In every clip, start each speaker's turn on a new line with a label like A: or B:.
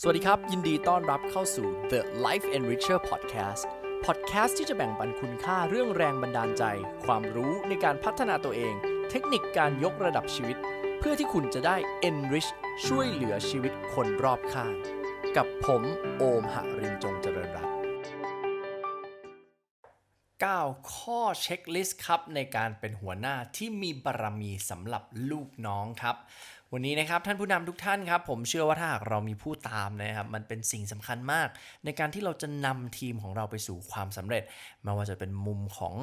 A: สวัสดีครับ ยินดีต้อนรับเข้าสู่ The Life Enricher Podcast Podcast ที่จะแบ่งปันคุณค่าเรื่องแรงบันดาลใจ ความรู้ในการพัฒนาตัวเอง เทคนิคการยกระดับชีวิต เพื่อที่คุณจะได้ enrich ช่วยเหลือชีวิตคนรอบข้าง กับผมโอมหรินจงเจริญรัตน์9ข้อเช็คลิสต์ครับในการเป็นหัวหน้าที่มีบารมีสำหรับลูกน้องครับ วันนี้นะครับท่านผู้นำทุกท่านครับผมเชื่อว่าถ้าหากเรามีผู้ตามนะครับมันเป็นสิ่งสำคัญมาก ในการที่เราจะนำทีมของเราไปสู่ความสำเร็จ ไม่ว่าจะเป็นมุมของ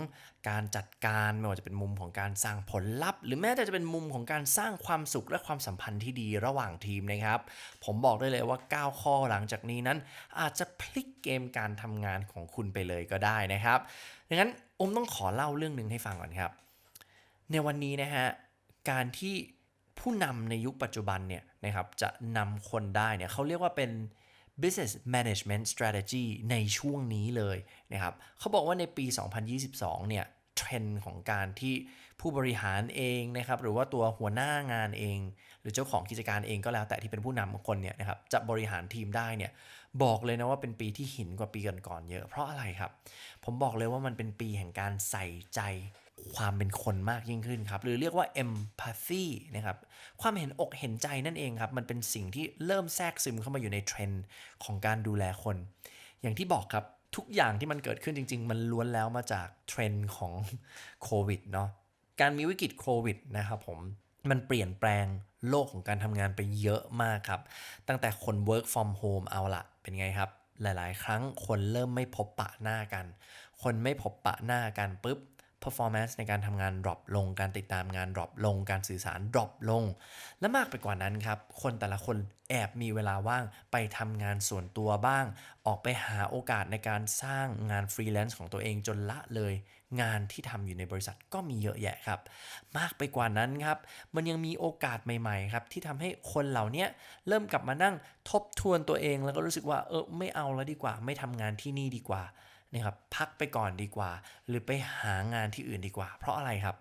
A: การจัดการไม่ว่าจะเป็นมุมของการสร้างผลลัพธ์ หรือแม้แต่จะเป็นมุมของการสร้างความสุขและความสัมพันธ์ที่ดีระหว่างทีมนะครับ ผมบอกได้เลยว่า 9 ข้อหลังจากนี้นั้น อาจจะพลิกเกมการทำงานของคุณไปเลยก็ได้นะครับดังนั้นอมต้องขอเล่าเรื่องหนึ่งให้ฟังก่อนครับ ในวันนี้นะฮะการที่ ผู้นำในยุคปัจจุบันเนี่ยนะครับจะนำคนได้เนี่ยเขาเรียกว่าเป็น business management strategy ในช่วงนี้เลยนะครับเขาบอกว่าในปี 2022 เนี่ยเทรนด์ของการที่ผู้บริหารเองนะครับหรือว่าตัวหัวหน้างานเอง หรือเจ้าของกิจการเองก็แล้วแต่ที่เป็นผู้นำคนเนี่ยนะครับจะบริหารทีมได้เนี่ยบอกเลยนะว่าเป็นปีที่หินกว่าปีก่อนๆเยอะ เพราะอะไรครับ ผมบอกเลยว่ามันเป็นปีแห่งการใส่ใจ ความเป็นคนมากยิ่งขึ้นครับ หรือเรียกว่า empathy นะครับ ความเห็นอกเห็นใจนั่นเองครับ มันเป็นสิ่งที่เริ่มแทรกซึมเข้ามาอยู่ในเทรนด์ของการดูแลคน อย่างที่บอกครับทุกอย่างที่มันเกิดขึ้นจริง ๆ มันล้วนแล้วมาจากเทรนด์ของโควิดเนาะ การมีวิกฤตโควิดนะครับผม มันเปลี่ยนแปลงโลกของการทำงานไปเยอะมากครับ ตั้งแต่คน work from home เอาละเป็นไงครับ หลาย ๆ ครั้งคนเริ่มไม่พบปะหน้ากัน คนไม่พบปะหน้ากันปุ๊บ performance ในการทำงาน drop ลง การติดตามงาน drop ลง การสื่อสาร drop ลง และมากไปกว่านั้นครับ คนแต่ละคนแอบมีเวลาว่างไปทำงานส่วนตัวบ้าง ออกไปหาโอกาสในการสร้างงานฟรีแลนซ์ของตัวเองจนละเลย งานที่ทำอยู่ในบริษัทก็มีเยอะแยะครับ มากไปกว่านั้นครับ มันยังมีโอกาสใหม่ๆครับที่ทำให้คนเหล่านี้เริ่มกลับมานั่งทบทวนตัวเองแล้วก็รู้สึกว่าเออไม่เอาแล้วดีกว่า ไม่ทำงานที่นี่ดีกว่า นะครับพักไปก่อนดีกว่า หรือไปหางานที่อื่นดีกว่า เพราะอะไรครับ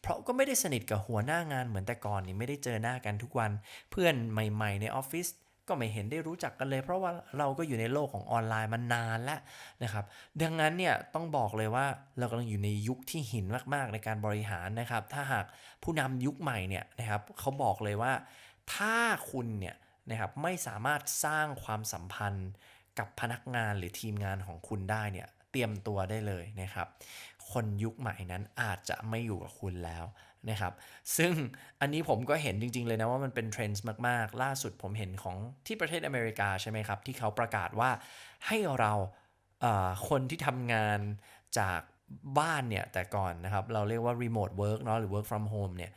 A: เพราะก็ไม่ได้สนิทกับหัวหน้างานเหมือนแต่ก่อนนี่ไม่ได้เจอหน้ากันทุกวัน เพื่อนใหม่ๆ ในออฟฟิศก็ไม่เห็นได้รู้จักกันเลย เพราะว่าเราก็อยู่ในโลกของออนไลน์มานานแล้วนะครับ ดังนั้นเนี่ยต้องบอกเลยว่าเรากำลังอยู่ในยุคที่หินมากๆในการบริหารนะครับ ถ้าหากผู้นำยุคใหม่เนี่ยนะครับเขาบอกเลยว่าถ้าคุณเนี่ยนะครับไม่สามารถสร้างความสัมพันธ์ กับพนักงานหรือทีมงานของคุณได้เนี่ยเตรียมตัวได้เลยนะครับ คนยุคใหม่นั้นอาจจะไม่อยู่กับคุณแล้วนะครับ ซึ่งอันนี้ผมก็เห็นจริง ๆ เลยนะว่ามันเป็นเทรนด์มาก ๆ ล่าสุดผมเห็นของที่ประเทศอเมริกาใช่ไหมครับ ที่เขาประกาศว่าให้เราคนที่ทำงานจากบ้านเนี่ยแต่ก่อนนะครับ เราเรียกว่า remote work เนาะหรือ work from home เนี่ย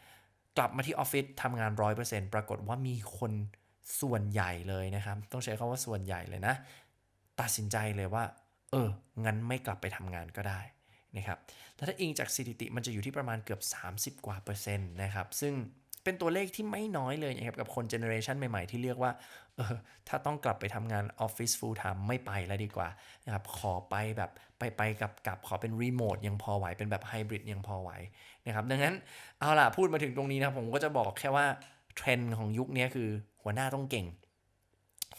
A: กลับมาที่ออฟฟิศทำงาน 100%ปรากฏว่ามีคนส่วนใหญ่เลยนะครับ ต้องใช้คำว่าส่วนใหญ่เลยนะ ตัดสินใจเลยว่า เออ งั้นไม่กลับไปทำงานก็ได้นะครับแล้วถ้าอิงจากสถิติมันจะอยู่ที่ประมาณเกือบ 30 กว่าเปอร์เซ็นต์นะครับ ซึ่งเป็นตัวเลขที่ไม่น้อยเลยนะครับกับคนเจเนอเรชันใหม่ๆ ที่เรียกว่าเออถ้าต้องกลับไปทำงานออฟฟิศฟูลไทม์ไม่ไปแล้วดีกว่านะครับขอไปแบบไปไปกับกับขอเป็นรีโมทยังพอไหว เป็นแบบไฮบริดยังพอไหวนะครับดังนั้นเอาล่ะพูดมาถึงตรงนี้นะผมก็จะบอกแค่ว่าเทรนด์ของยุคนี้คือหัวหน้าต้องเก่ง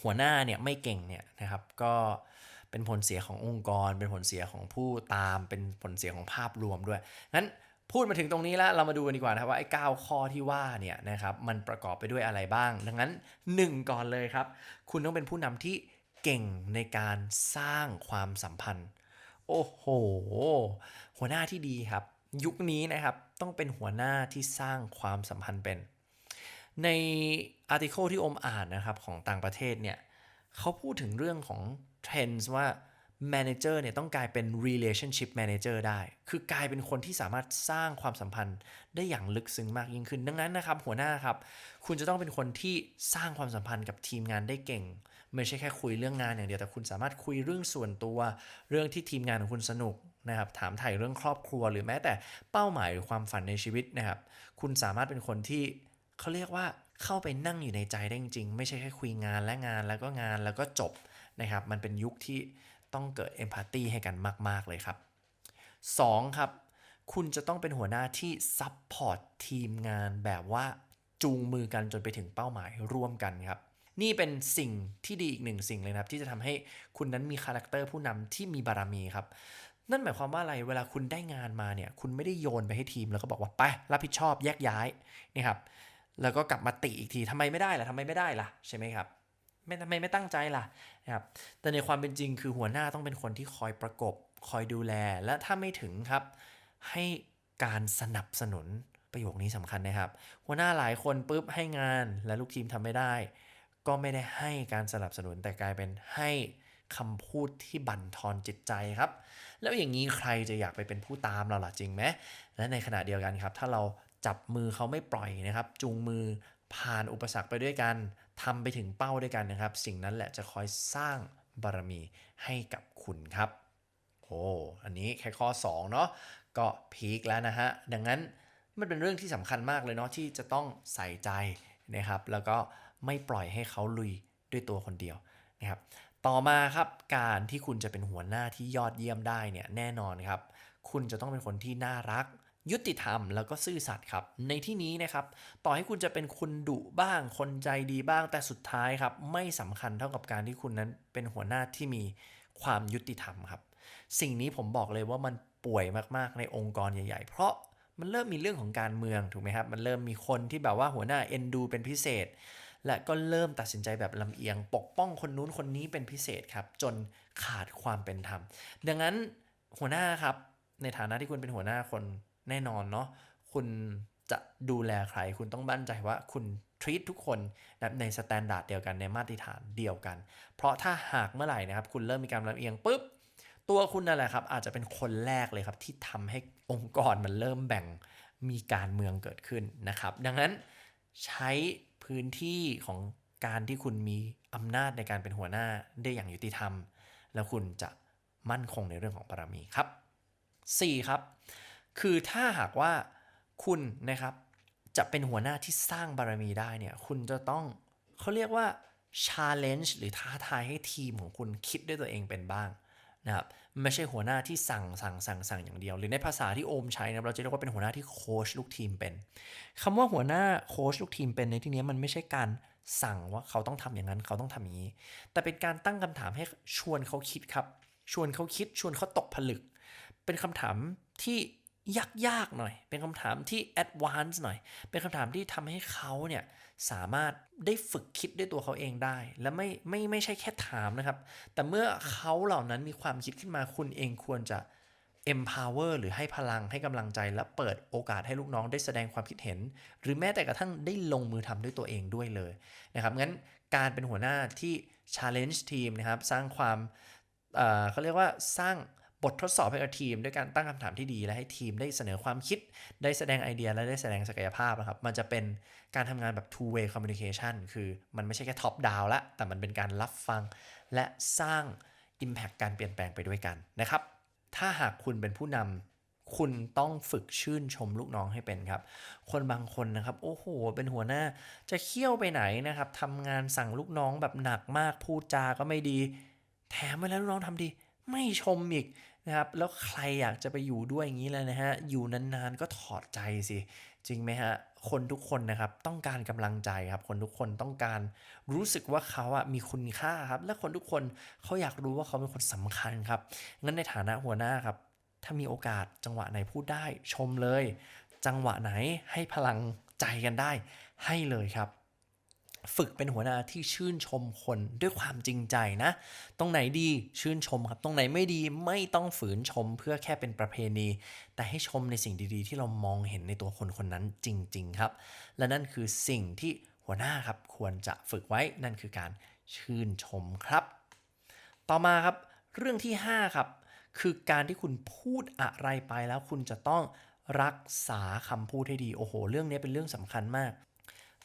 A: หัวหน้าเนี่ยไม่เก่งเนี่ยนะครับก็เป็นผลเสียขององค์กร เป็นผลเสียของผู้ตาม เป็นผลเสียของภาพรวมด้วยงั้นพูดมาถึงตรงนี้แล้วเรามาดูกันดีกว่านะครับว่าไอ้9ข้อที่ว่าเนี่ยนะครับมันประกอบไปด้วยอะไรบ้าง ดังนั้น 1 ก่อนเลยครับ คุณต้องเป็นผู้นำที่เก่งในการสร้างความสัมพันธ์ โอ้โห หัวหน้าที่ดีครับ ยุคนี้นะครับต้องเป็นหัวหน้าที่สร้างความสัมพันธ์เป็น ในอาร์ติเคิลที่อมอ่านนะครับของต่างประเทศเนี่ยเขาพูดถึงเรื่องของเทรนด์ว่า manager เนี่ยต้องกลายเป็น relationship manager ได้ คือกลายเป็นคนที่สามารถสร้างความสัมพันธ์ได้อย่างลึกซึ้งมากยิ่งขึ้น ดังนั้นนะครับ หัวหน้าครับ คุณจะต้องเป็นคนที่สร้างความสัมพันธ์กับทีมงานได้เก่ง ไม่ใช่แค่คุยเรื่องงานอย่างเดียว แต่คุณสามารถคุยเรื่องส่วนตัว เรื่องที่ทีมงานของคุณสนุกนะครับ ถามถ่ายเรื่องครอบครัว หรือแม้แต่เป้าหมายหรือความฝันในชีวิตนะครับ คุณสามารถเป็นคนที่ เขาเรียกว่าเข้าไปนั่งอยู่ในใจได้จริง ไม่ใช่แค่คุยงานและงานแล้วก็งานแล้วก็จบนะครับ มันเป็นยุคที่ต้องเกิดเอมพัตตีให้กันมาก ๆ เลยครับ 2. ครับ คุณจะต้องเป็นหัวหน้าที่ซับพอร์ตทีมงานแบบว่าจูงมือกันจนไปถึงเป้าหมายร่วมกันครับ นี่เป็นสิ่งที่ดีอีกหนึ่งสิ่งเลยนะครับ ที่จะทำให้คุณนั้นมีคาแรคเตอร์ผู้นำที่มีบารมีครับ นั่นหมายความว่าอะไรเวลาคุณได้งานมาเนี่ย คุณไม่ได้โยนไปให้ทีมแล้วก็บอกว่าไปรับผิดชอบแยกย้ายนี่ครับ แล้วก็กลับมาติอีกทีทำไมไม่ได้ล่ะทำไมไม่ได้ล่ะใช่ไหมครับไม่ทำไมไม่ตั้งใจล่ะนะครับแต่ในความเป็นจริงคือหัวหน้าต้องเป็นคนที่คอยประกบ คอยดูแล และถ้าไม่ถึงครับ ให้การสนับสนุนประโยคนี้สำคัญนะครับ หัวหน้าหลายคนปุ๊บให้งานและลูกทีมทำไม่ได้ ก็ไม่ได้ให้การสนับสนุนแต่กลายเป็นให้คำพูดที่บั่นทอนจิตใจครับ แล้วอย่างนี้ใครจะอยากไปเป็นผู้ตามเราล่ะจริงไหมและในขณะเดียวกันครับ ถ้าเรา จับมือเขาไม่ปล่อยนะครับ จูงมือผ่านอุปสรรคไปด้วยกันทำไปถึงเป้าด้วยกันนะครับ สิ่งนั้นแหละจะคอยสร้างบารมีให้กับคุณครับ โอ้อันนี้แค่ข้อ 2 เนาะก็พีคแล้วนะฮะ ดังนั้นมันเป็นเรื่องที่สำคัญมากเลยเนาะที่จะต้องใส่ใจนะครับ แล้วก็ไม่ปล่อยให้เขาลุยด้วยตัวคนเดียวนะครับ ต่อมาครับการที่คุณจะเป็นหัวหน้าที่ยอดเยี่ยมได้เนี่ยแน่นอนครับ คุณจะต้องเป็นคนที่น่ารัก ยุติธรรมแล้วก็ซื่อสัตย์ครับ ในที่นี้นะครับ ต่อให้คุณจะเป็นคนดุบ้าง คนใจดีบ้างแต่สุดท้ายครับ ไม่สำคัญเท่ากับการที่คุณนั้นเป็นหัวหน้าที่มีความยุติธรรมครับ สิ่งนี้ผมบอกเลยว่ามันป่วยมากๆ ในองค์กรใหญ่ ๆ เพราะมันเริ่มมีเรื่องของการเมืองถูกไหมครับ มันเริ่มมีคนที่แบบว่าหัวหน้าเอ็นดูเป็นพิเศษ และก็เริ่มตัดสินใจแบบลำเอียง ปกป้องคนนู้นคนนี้เป็นพิเศษครับ จนขาดความเป็นธรรม ดังนั้นหัวหน้าครับ ในฐานะที่คุณเป็นหัวหน้าคน แน่นอนเนาะคุณจะดูแลใคร คุณต้องมั่นใจว่าคุณทรีตทุกคนนะในสแตนดาร์ดเดียวกันในมาตรฐานเดียวกัน เพราะถ้าหากเมื่อไหร่นะครับ คุณเริ่มมีการลำเอียงปุ๊บ ตัวคุณนั่นแหละครับ อาจจะเป็นคนแรกเลยครับ ที่ทำให้องค์กรมันเริ่มแบ่งมีการเมืองเกิดขึ้นนะครับ ดังนั้นใช้พื้นที่ของการที่คุณมีอำนาจในการเป็นหัวหน้าได้อย่างยุติธรรม แล้วคุณจะมั่นคงในเรื่องของบารมีครับ 4. ครับ คือถ้าหากว่าคุณนะครับจะเป็นหัวหน้าที่สร้างบารมีได้เนี่ยคุณจะต้องเขาเรียกว่า challenge หรือท้าทายให้ทีมของคุณคิดด้วยตัวเองเป็นบ้างนะครับไม่ใช่หัวหน้าที่สั่งสั่งสั่งสั่งอย่างเดียว หรือในภาษาที่โอมใช้นะเราจะเรียกว่าเป็นหัวหน้าที่โค้ชลูกทีมเป็นคำว่าหัวหน้าโค้ชลูกทีมเป็นในที่นี้มันไม่ใช่การสั่งว่าเขาต้องทำอย่างนั้นเขาต้องทำอย่างนี้ แต่เป็นการตั้งคำถามให้ชวนเขาคิดครับ ชวนเขาคิดชวนเขาตกผลึก เป็นคำถามที่ ยากๆหน่อย เป็นคำถามที่ advanced หน่อย เป็นคำถามที่ทำให้เขาเนี่ยสามารถได้ฝึกคิดด้วยตัวเขาเองได้ และไม่ไม่ไม่ใช่แค่ถามนะครับ แต่เมื่อเขาเหล่านั้นมีความคิดขึ้นมาคุณเองควรจะ empower หรือให้พลังให้กำลังใจ และเปิดโอกาสให้ลูกน้องได้แสดงความคิดเห็น หรือแม้แต่กระทั่งได้ลงมือทำด้วยตัวเองด้วยเลยนะครับงั้นการเป็นหัวหน้าที่ challenge ทีมนะครับสร้างความเเขาเรียกว่าสร้าง บททดสอบให้กับทีม ด้วยการตั้งคำถามที่ดี และให้ทีมได้เสนอความคิด ได้แสดงไอเดียและได้แสดงศักยภาพนะครับ มันจะเป็นการทำงานแบบ two way communication คือมันไม่ใช่แค่ top down ละ แต่มันเป็นการรับฟัง และสร้าง impact การเปลี่ยนแปลงไปด้วยกันนะครับ ถ้าหากคุณเป็นผู้นำคุณต้องฝึกชื่นชมลูกน้องให้เป็นครับ คนบางคนนะครับ โอ้โห เป็นหัวหน้า จะเคี่ยวไปไหนนะครับทำงานสั่งลูกน้องแบบหนักมาก พูดจาก็ไม่ดี แถมเวลาลูกน้องทำดี ไม่ชมอีก นะครับแล้วใครอยากจะไปอยู่ด้วยอย่างนี้เลยนะฮะอยู่นานๆก็ถอดใจสิ จริงไหมฮะคนทุกคนนะครับต้องการกำลังใจครับคนทุกคนต้องการรู้สึกว่าเขาอะมีคุณค่าครับ และคนทุกคนเขาอยากรู้ว่าเขาเป็นคนสำคัญครับงั้นในฐานะหัวหน้าครับ ถ้ามีโอกาสจังหวะไหนพูดได้ชมเลย จังหวะไหนให้พลังใจกันได้ ให้เลยครับ ฝึกเป็นหัวหน้าที่ชื่นชมคนด้วยความจริงใจนะ ตรงไหนดีชื่นชมครับ ตรงไหนไม่ดีไม่ต้องฝืนชมเพื่อแค่เป็นประเพณี แต่ให้ชมในสิ่งดีๆ ที่เรามองเห็นในตัวคนคนนั้นจริง ๆ ครับ และนั่นคือสิ่งที่หัวหน้าครับควรจะฝึกไว้นั่นคือการชื่นชมครับ ต่อมาครับ เรื่องที่ 5 ครับ คือการที่คุณพูดอะไรไปแล้วคุณจะต้องรักษาคำพูดให้ดี โอ้โห เรื่องนี้เป็นเรื่องสำคัญมาก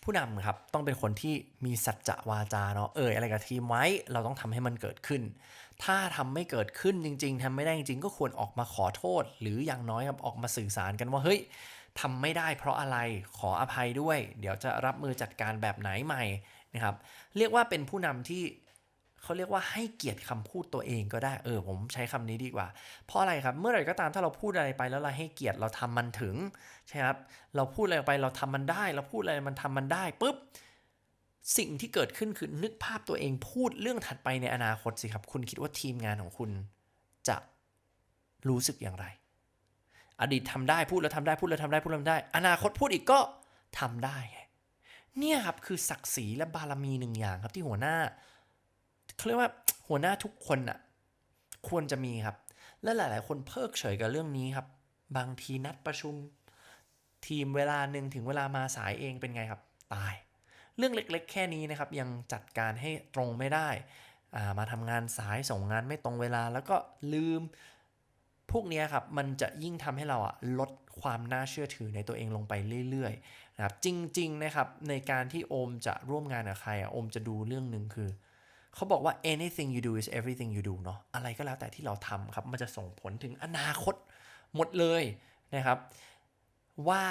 A: ผู้นำครับต้องเป็นคนที่มีสัจจะวาจาเนาะเอ่ยอะไรกับทีมไว้เราต้องทำให้มันเกิดขึ้น ถ้าทำไม่เกิดขึ้นจริง ๆทำไม่ได้จริงๆก็ควรออกมาขอโทษ หรืออย่างน้อยครับออกมาสื่อสารกันว่าเฮ้ยทำไม่ได้เพราะอะไรขออภัยด้วย เดี๋ยวจะรับมือจัดการแบบไหนใหม่นะครับ เรียกว่าเป็นผู้นำที่ เขาเรียกว่าให้เกียรติคำพูดตัวเองก็ได้เออผมใช้คำนี้ดีกว่า เพราะอะไรครับเมื่อไหร่ก็ตามถ้าเราพูดอะไรไปแล้วเราให้เกียรติเราทำมันถึงใช่ครับเราพูดอะไรไปเราทำมันได้ เราพูดอะไรมันทำมันได้ปุ๊บสิ่งที่เกิดขึ้นคือนึกภาพตัวเองพูดเรื่องถัดไปในอนาคตสิครับ คุณคิดว่าทีมงานของคุณจะรู้สึกอย่างไร อดีตทำได้พูดแล้วทำได้พูดแล้วทำได้พูดแล้วทำได้ อนาคตพูดอีกก็ทำได้ เนี่ยครับคือศักดิ์ศรีและบารมีหนึ่งอย่างครับที่หัวหน้า เขาเรียกว่าหัวหน้าทุกคนอะควรจะมีครับ และหลาย ๆ คนเพิกเฉยกับเรื่องนี้ครับ บางทีนัดประชุม ทีมเวลาหนึ่งถึงเวลามาสายเองเป็นไงครับ ตาย เรื่องเล็ก ๆ แค่นี้นะครับ ยังจัดการให้ตรงไม่ได้อ่ามาทำงานสายส่งงานไม่ตรงเวลาแล้วก็ลืม พวกนี้ครับ มันจะยิ่งทำให้เราอะลดความน่าเชื่อถือในตัวเองลงไปเรื่อยๆนะครับจริง ๆ นะครับในการที่โอมจะร่วมงานกับใครอะโอมจะดูเรื่องหนึ่งคือ เขาบอกว่า anything you do is everything you do เนาะอะไรก็แล้วแต่ที่เราทำครับ มันจะส่งผลถึงอนาคตหมดเลยนะครับ ว่า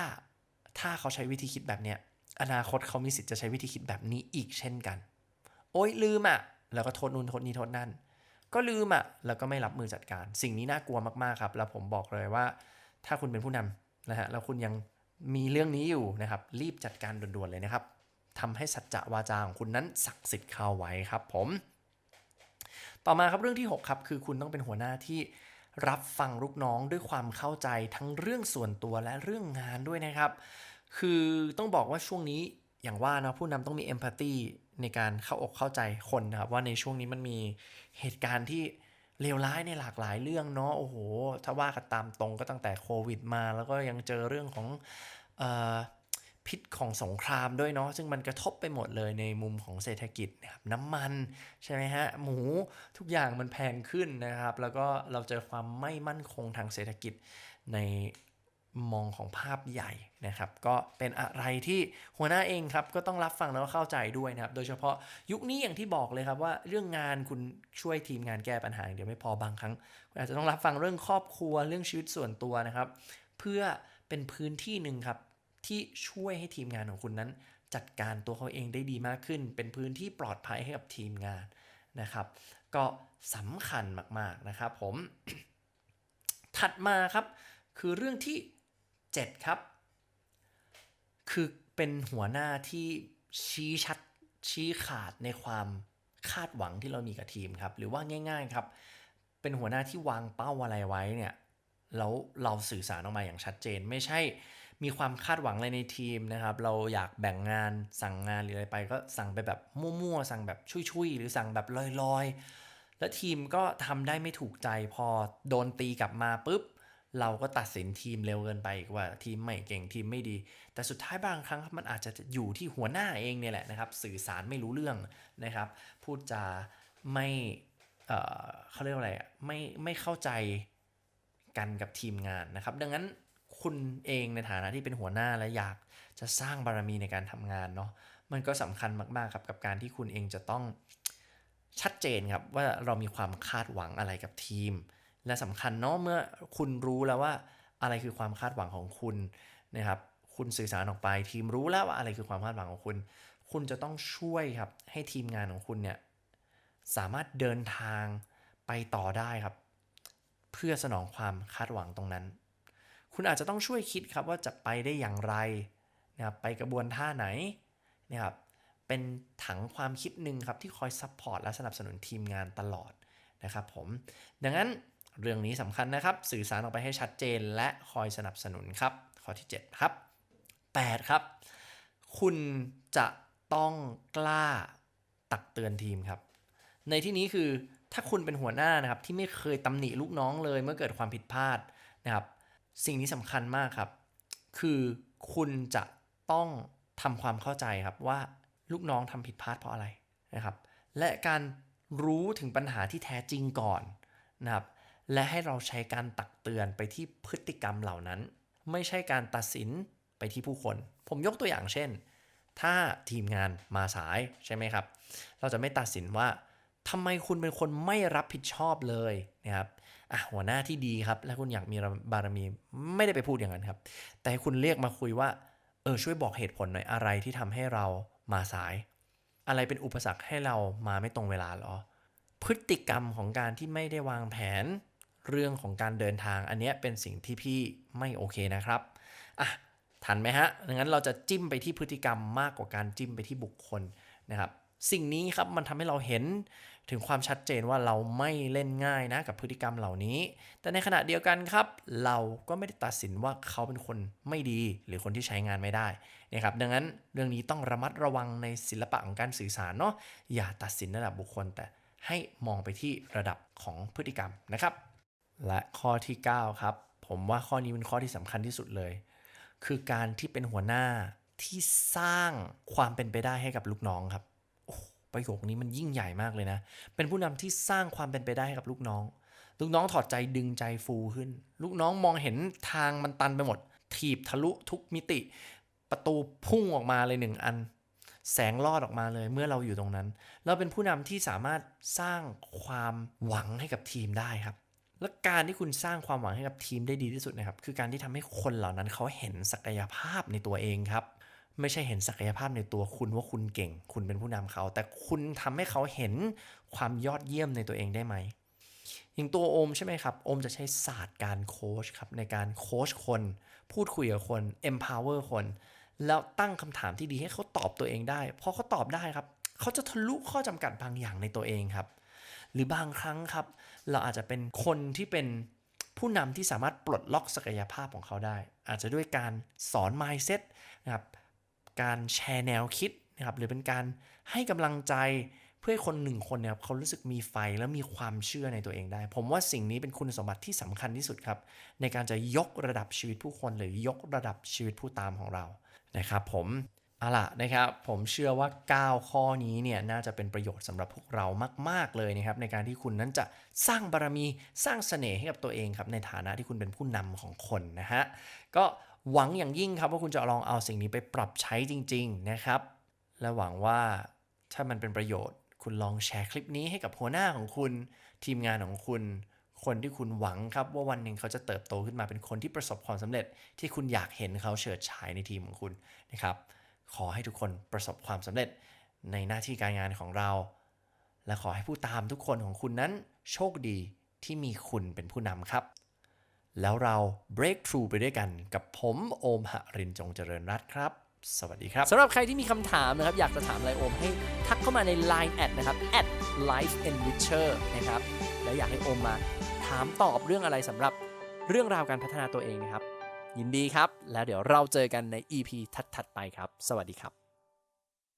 A: ถ้าเขาใช้วิธีคิดแบบเนี้ยอนาคตเขามีสิทธิ์จะใช้วิธีคิดแบบนี้อีกเช่นกัน โอ๊ยลืมอะแล้วก็โทษนู่นโทษนี่โทษนั่น ก็ลืมอะ แล้วก็ไม่รับมือจัดการ สิ่งนี้น่ากลัวมากๆครับ แล้วผมบอกเลยว่า ถ้าคุณเป็นผู้นำนะฮะ แล้วคุณยังมีเรื่องนี้อยู่นะครับ รีบจัดการด่วนๆเลยนะครับ ทำให้สัจจะวาจาของคุณนั้นศักดิ์สิทธิ์เข้าไว้ครับผม ต่อมาครับเรื่องที่ 6 ครับ คือคุณต้องเป็นหัวหน้าที่รับฟังลูกน้องด้วยความเข้าใจทั้งเรื่องส่วนตัวและเรื่องงานด้วยนะครับ คือต้องบอกว่าช่วงนี้อย่างว่าเนาะผู้นำต้องมีเอมพัตตีในการเข้าอกเข้าใจคนนะครับ ว่าในช่วงนี้มันมีเหตุการณ์ที่เลวร้ายในหลากหลายเรื่องเนาะโอ้โห ถ้าว่ากันตามตรงก็ตั้งแต่โควิดมา แล้วก็ยังเจอเรื่องของ พิษของสงครามด้วยเนาะซึ่งมันกระทบไปหมดเลยในมุมของเศรษฐกิจนะครับน้ำมันใช่ไหมฮะหมูทุกอย่างมันแพงขึ้นนะครับ แล้วก็เราเจอความไม่มั่นคงทางเศรษฐกิจในมองของภาพใหญ่นะครับ ก็เป็นอะไรที่หัวหน้าเองครับก็ต้องรับฟังแล้วก็เข้าใจด้วยนะครับ โดยเฉพาะยุคนี้อย่างที่บอกเลยครับว่าเรื่องงานคุณช่วยทีมงานแก้ปัญหาเดี๋ยวไม่พอบางครั้งคุณอาจจะต้องรับฟังเรื่องครอบครัวเรื่องชีวิตส่วนตัวนะครับ เพื่อเป็นพื้นที่หนึ่งครับ ที่ช่วยให้ทีมงานของคุณนั้น จัดการตัวเขาเองได้ดีมากขึ้น เป็นพื้นที่ปลอดภัยให้กับทีมงานนะครับ ก็สำคัญมากๆนะครับผมถัดมาครับคือเรื่องที่ 7 ครับ คือเป็นหัวหน้าที่ชี้ชัดชี้ขาดในความคาดหวังที่เรามีกับทีมครับ หรือว่าง่าย ๆครับ เป็นหัวหน้าที่วางเป้าอะไรไว้เนี่ยแล้วเราสื่อสารออกมาอย่างชัดเจน ไม่ใช่ มีความคาดหวังอะไรในทีมนะครับ เราอยากแบ่งงานสั่งงานหรืออะไรไป ก็สั่งไปแบบมั่วๆสั่งแบบชุยๆหรือสั่งแบบลอยๆ แล้วทีมก็ทำได้ไม่ถูกใจพอโดนตีกลับมาปุ๊บเราก็ตัดสินทีมเร็วเกินไปว่าทีมไม่เก่งทีมไม่ดี แต่สุดท้ายบางครั้งมันอาจจะอยู่ที่หัวหน้าเองเนี่ยแหละนะครับ สื่อสารไม่รู้เรื่องนะครับ พูดจาไม่เอ่อเขาเรียกว่าอะไรไม่ไม่เข้าใจกันกับทีมงานนะครับ ดังนั้น คุณเองในฐานะที่เป็นหัวหน้าและอยากจะสร้างบารมีในการทำงานเนาะมันก็สำคัญมากๆครับกับการที่คุณเองจะต้องชัดเจนครับว่าเรามีความคาดหวังอะไรกับทีม และสำคัญเนาะเมื่อคุณรู้แล้วว่าอะไรคือความคาดหวังของคุณนะครับคุณสื่อสารออกไปทีมรู้แล้วว่าอะไรคือความคาดหวังของคุณ คุณจะต้องช่วยครับให้ทีมงานของคุณเนี่ยสามารถเดินทางไปต่อได้ครับ เพื่อสนองความคาดหวังตรงนั้น คุณอาจจะต้องช่วยคิดครับว่าจะไปได้อย่างไรนะครับไปกระบวนท่าไหนนะครับเป็นถังความคิดหนึ่งครับที่คอยซัพพอร์ตและสนับสนุนทีมงานตลอดนะครับผมดังนั้นเรื่องนี้สำคัญนะครับ สื่อสารออกไปให้ชัดเจนและคอยสนับสนุนครับ ข้อที่ 7 ครับ 8 ครับ คุณจะต้องกล้าตักเตือนทีมครับ ในที่นี้คือถ้าคุณเป็นหัวหน้านะครับที่ไม่เคยตำหนิลูกน้องเลยเมื่อเกิดความผิดพลาดนะครับ สิ่งนี้สำคัญมากครับ คือคุณจะต้องทำความเข้าใจครับว่าลูกน้องทำผิดพลาดเพราะอะไรนะครับ และการรู้ถึงปัญหาที่แท้จริงก่อนนะครับ และให้เราใช้การตักเตือนไปที่พฤติกรรมเหล่านั้น ไม่ใช่การตัดสินไปที่ผู้คน ผมยกตัวอย่างเช่น ถ้าทีมงานมาสายใช่ไหมครับ เราจะไม่ตัดสินว่าทำไมคุณเป็นคนไม่รับผิดชอบเลยนะครับ หัวหน้าที่ดีครับ และคุณอยากมีบารมีไม่ได้ไปพูดอย่างนั้นครับ แต่คุณเรียกมาคุยว่าเออช่วยบอกเหตุผลหน่อยอะไรที่ทำให้เรามาสาย อะไรเป็นอุปสรรคให้เรามาไม่ตรงเวลาหรอ พฤติกรรมของการที่ไม่ได้วางแผน เรื่องของการเดินทางอันนี้เป็นสิ่งที่พี่ไม่โอเคนะครับอะทันไหมฮะดังนั้นเราจะจิ้มไปที่พฤติกรรมมากกว่าการจิ้มไปที่บุคคลนะครับ สิ่งนี้ครับมันทำให้เราเห็นถึงความชัดเจนว่าเราไม่เล่นง่ายนะกับพฤติกรรมเหล่านี้ แต่ในขณะเดียวกันครับ เราก็ไม่ได้ตัดสินว่าเขาเป็นคนไม่ดีหรือคนที่ใช้งานไม่ได้นะครับดังนั้นเรื่องนี้ต้องระมัดระวังในศิลปะของการสื่อสารเนาะอย่าตัดสินระดับบุคคล แต่ให้มองไปที่ระดับของพฤติกรรมนะครับ และข้อที่9ครับผมว่าข้อนี้เป็นข้อที่สำคัญที่สุดเลย คือการที่เป็นหัวหน้าที่สร้างความเป็นไปได้ให้กับลูกน้องครับ ประโยคนี้มันยิ่งใหญ่มากเลยนะ เป็นผู้นำที่สร้างความเป็นไปได้ให้กับลูกน้อง ลูกน้องถอดใจดึงใจฟูขึ้น ลูกน้องมองเห็นทางมันตันไปหมด ถีบทะลุทุกมิติ ประตูพุ่งออกมาเลยหนึ่งอัน แสงลอดออกมาเลยเมื่อเราอยู่ตรงนั้น เราเป็นผู้นำที่สามารถสร้างความหวังให้กับทีมได้ครับและการที่คุณสร้างความหวังให้กับทีมได้ดีที่สุดนะครับ คือการที่ทำให้คนเหล่านั้นเขาเห็นศักยภาพในตัวเองครับ ไม่ใช่เห็นศักยภาพในตัวคุณว่าคุณเก่ง คุณเป็นผู้นำเขา แต่คุณทำให้เขาเห็นความยอดเยี่ยมในตัวเองได้ไหมอย่างตัวโอมใช่ไหมครับโอมจะใช้ศาสตร์การโค้ชครับในการโค้ชคน พูดคุยกับคน empower คน แล้วตั้งคำถามที่ดีให้เขาตอบตัวเองได้พอเขาตอบได้ครับ เขาจะทะลุข้อจำกัดบางอย่างในตัวเองครับ หรือบางครั้งครับ เราอาจจะเป็นคนที่เป็นผู้นำที่สามารถปลดล็อกศักยภาพของเขาได้ อาจจะด้วยการสอน mindset นะครับ การแชร์แนวคิดนะครับหรือเป็นการให้กำลังใจเพื่อให้คนหนึ่งคนเนี่ยครับเขารู้สึกมีไฟและมีความเชื่อในตัวเองได้ ผมว่าสิ่งนี้เป็นคุณสมบัติที่สำคัญที่สุดครับ ในการจะยกระดับชีวิตผู้คนหรือยกระดับชีวิตผู้ตามของเรานะครับ ผมเอาล่ะนะครับผมเชื่อว่า 9 ข้อนี้เนี่ยน่าจะเป็นประโยชน์สำหรับพวกเรามาก ๆเลยนะครับในการที่คุณนั้นจะสร้างบารมีสร้างเสน่ห์ให้กับตัวเองครับในฐานะที่คุณเป็นผู้นำของคนนะฮะก็ หวังอย่างยิ่งครับว่าคุณจะลองเอาสิ่งนี้ไปปรับใช้จริง ๆนะครับ และหวังว่าถ้ามันเป็นประโยชน์ คุณลองแชร์คลิปนี้ให้กับหัวหน้าของคุณ ทีมงานของคุณ คนที่คุณหวังครับว่าวันหนึ่งเขาจะเติบโตขึ้นมาเป็นคนที่ประสบความสำเร็จ ที่คุณอยากเห็นเขาเฉิดฉายในทีมของคุณนะครับ ขอให้ทุกคนประสบความสำเร็จในหน้าที่การงานของเรา และขอให้ผู้ตามทุกคนของคุณนั้น โชคดีที่มีคุณเป็นผู้นำครับ แล้วเรา break through ไปด้วยกันกับผมโอมหรินจงเจริญรัตน์ครับ สวัสดีครับสำหรับใครที่มีคำถามนะครับ อยากจะถามอะไรโอมให้ทักเข้ามาใน Line แอดนะครับ at life enricher นะครับ แล้วอยากให้โอมมาถามตอบเรื่องอะไรสำหรับเรื่องราวการพัฒนาตัวเองนะครับ ยินดีครับ แล้วเดี๋ยวเราเจอกันใน EP ถัดๆไปครับ สวัสดีครับ